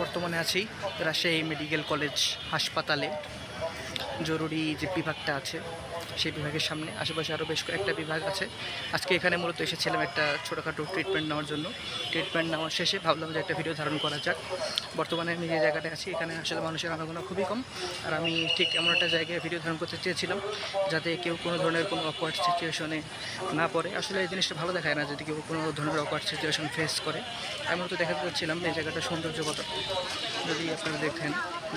বর্তমানে আছি Rajshahi medical college হাসপাতালে। জরুরি যে বিভাগটা আছে, সেই বিভাগের সামনে। আশেপাশে আরও বেশ কয়েকটা বিভাগ আছে। আজকে এখানে মূলত এসেছিলাম একটা ছোটোখাটো ট্রিটমেন্ট নেওয়ার জন্য। ট্রিটমেন্ট নেওয়ার শেষে ভাবলাম যে একটা ভিডিও ধারণ করা যাক। বর্তমানে আমি যে জায়গাটায় আছি, এখানে আসলে মানুষের আনাগোনা খুবই কম। আর আমি ঠিক এমন একটা জায়গায় ভিডিও ধারণ করতে চেয়েছিলাম, যাতে কেউ কোনো ধরনের কোনো অকওয়ার্ড সিচুয়েশনে না পড়ে। আসলে এই জিনিসটা ভালো দেখায় না যদি কেউ কোনো ধরনের অকওয়ার্ড সিচুয়েশন ফেস করে। আমি মতো দেখাতে চাচ্ছিলাম এই জায়গাটা সৌন্দর্য কত যদি আপনারা দেখেন।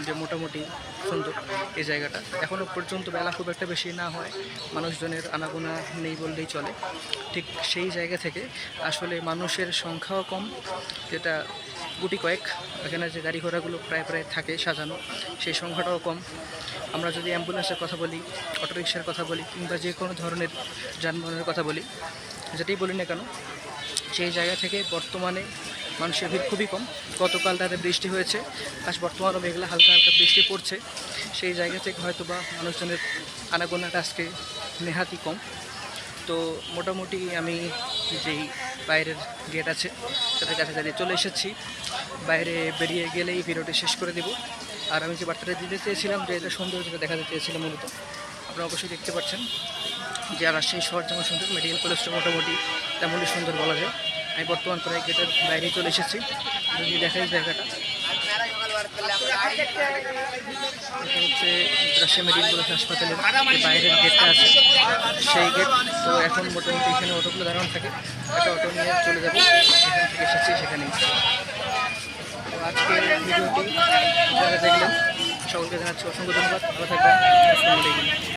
যে মোটামুটি সুন্দর এই জায়গাটা। এখনও পর্যন্ত বেলা খুব একটা বেশি না হয়, মানুষজনের আনাগোনা নেই বললেই চলে। ঠিক সেই জায়গা থেকে আসলে মানুষের সংখ্যাও কম, যেটা গুটি কয়েক, এখানে যে গাড়ি ঘোড়াগুলো প্রায় প্রায় থাকে সাজানো, সেই সংখ্যাটাও কম। আমরা যদি অ্যাম্বুলেন্সের কথা বলি, অটোরিকশার কথা বলি, কিংবা যে কোনো ধরনের যানবাহনের কথা বলি, যেটাই বলি না কেন, সেই জায়গা থেকে বর্তমানে মানুষের ভিড় খুবই কম। গতকাল রাতে বৃষ্টি হয়েছে, আজ বর্তমানও মেঘলা, হালকা হালকা বৃষ্টি পড়ছে। সেই জায়গা থেকে হয়তো বা মানুষজনের আনাগোনাটা আজকে নেহাতি কম। তো মোটামুটি আমি যেই বাইরের গেট আছে, তাদের কাছে দাঁড়িয়ে চলে এসেছি। বাইরে বেরিয়ে গেলেই ভিডিওটি শেষ করে দেব। আর আমি যে বার্তাটা দিতে চেয়েছিলাম যে এটা সৌন্দর্যটা দেখাতে চেয়েছিলাম মূলত, আপনারা অবশ্যই দেখতে পাচ্ছেন যে রাজশাহী শহর যেমন সুন্দর মেডিকেল কলেজটা মোটামুটি তেমনই সুন্দর বলা যায়। আমি বর্তমান প্রায় গেটের বাইরে চলে এসেছি। যদি দেখাই জায়গাটা। হচ্ছে রাজশাহী মেডিকেল হাসপাতালের বাইরের গেটটা আছে, সেই গেট। তো এখন মোটামুটি এখানে অটোগুলো দাঁড়ানো থাকে। একটা অটো নিয়ে চলে যাব। যেখান থেকে এসেছি সেখানেই তো আজকের ভিডিওটি যারা দেখলেন সকলকে জানাচ্ছি অসংখ্য ধন্যবাদ। ভালো থাকবেন।